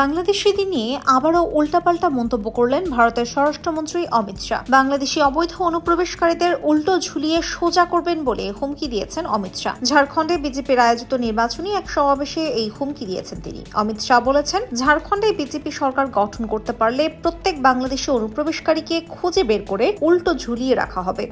বাংলাদেশিদের নিয়ে আবারও উল্টাপাল্টা মন্তব্য করলেন ভারতের স্বরাষ্ট্রমন্ত্রী অমিত শাহ। বাংলাদেশি অবৈধ অনুপ্রবেশকারীদের উল্টো ঝুলিয়ে সোজা করবেন বলে হুমকি দিয়েছেন অমিত শাহ। ঝাড়খণ্ডে বিজেপির আয়োজিত নির্বাচনী এক সমাবেশে এই হুমকি দিয়েছেন তিনি। অমিত শাহ বলেছেন, ঝাড়খণ্ডে বিজেপি সরকার গঠন করতে পারলে প্রত্যেক বাংলাদেশি অনুপ্রবেশকারীকে খুঁজে বের করে উল্টো ঝুলিয়ে রাখা হবে।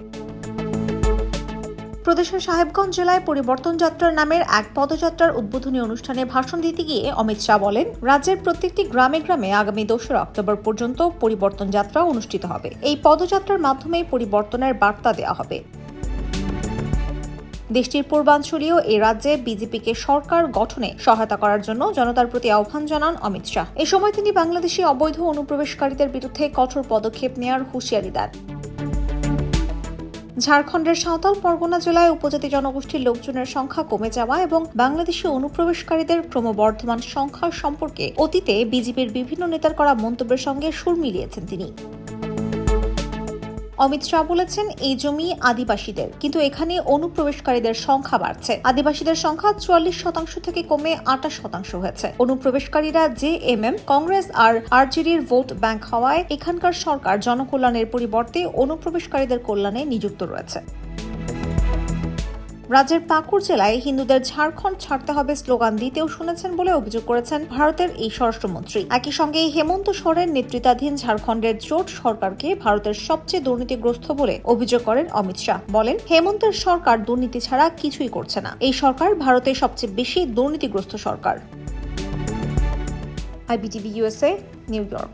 প্রদেশের সাহেবগঞ্জ জেলায় পরিবর্তন যাত্রার নামের এক পদযাত্রার উদ্বোধনী অনুষ্ঠানে ভাষণ দিতে গিয়ে অমিত শাহ বলেন, রাজ্যের প্রত্যেকটি গ্রামে গ্রামে আগামী দোসরা অক্টোবর পর্যন্ত পরিবর্তন যাত্রা অনুষ্ঠিত হবে। এই পদযাত্রার মাধ্যমে পরিবর্তনের বার্তা দেওয়া হবে। দেশটির পূর্বাঞ্চলীয় এ রাজ্যে বিজেপিকে সরকার গঠনে সহায়তা করার জন্য জনতার প্রতি আহ্বান জানান অমিত শাহ। এ সময় তিনি বাংলাদেশি অবৈধ অনুপ্রবেশকারীদের বিরুদ্ধে কঠোর পদক্ষেপ নেওয়ার হুঁশিয়ারি দেন। ঝাড়খণ্ডের সাঁওতাল পরগনা জেলায় উপজাতি জনগোষ্ঠীর লোকজনের সংখ্যা কমে যাওয়া এবং বাংলাদেশে অনুপ্রবেশকারীদের ক্রমবর্ধমান সংখ্যা সম্পর্কে অতীতে বিজেপির বিভিন্ন নেতার করা মন্তব্যের সঙ্গে সুর মিলিয়েছেন তিনি। অমিত শাহ বলেছেন, এই জমি আদিবাসীদের। কিন্তু এখানে অনুপ্রবেশকারীদের সংখ্যা বাড়ছে। আদিবাসীদের সংখ্যা চুয়াল্লিশ শতাংশ থেকে কমে আটাশ শতাংশ হয়েছে। অনুপ্রবেশকারীরা জে এম এম, কংগ্রেস আর আরজেডির ভোট ব্যাংক হওয়ায় এখানকার সরকার জনকল্যাণের পরিবর্তে অনুপ্রবেশকারীদের কল্যাণে নিযুক্ত রয়েছে। রাজ্যের পাকুড় জেলায় হিন্দুদের ঝাড়খণ্ড ছাড়তে হবে স্লোগান দিতেও শুনেছেন বলে অভিযোগ করেছেন ভারতের এই স্বরাষ্ট্রমন্ত্রী। একই সঙ্গে হেমন্ত সোরেন নেতৃত্বাধীন ঝাড়খণ্ডের জোট সরকারকে ভারতের সবচেয়ে দুর্নীতিগ্রস্ত বলে অভিযোগ করেন অমিত শাহ। বলেন, হেমন্তের সরকার দুর্নীতি ছাড়া কিছুই করছে না। এই সরকার ভারতের সবচেয়ে বেশি দুর্নীতিগ্রস্ত সরকার। IBTV USA, New York.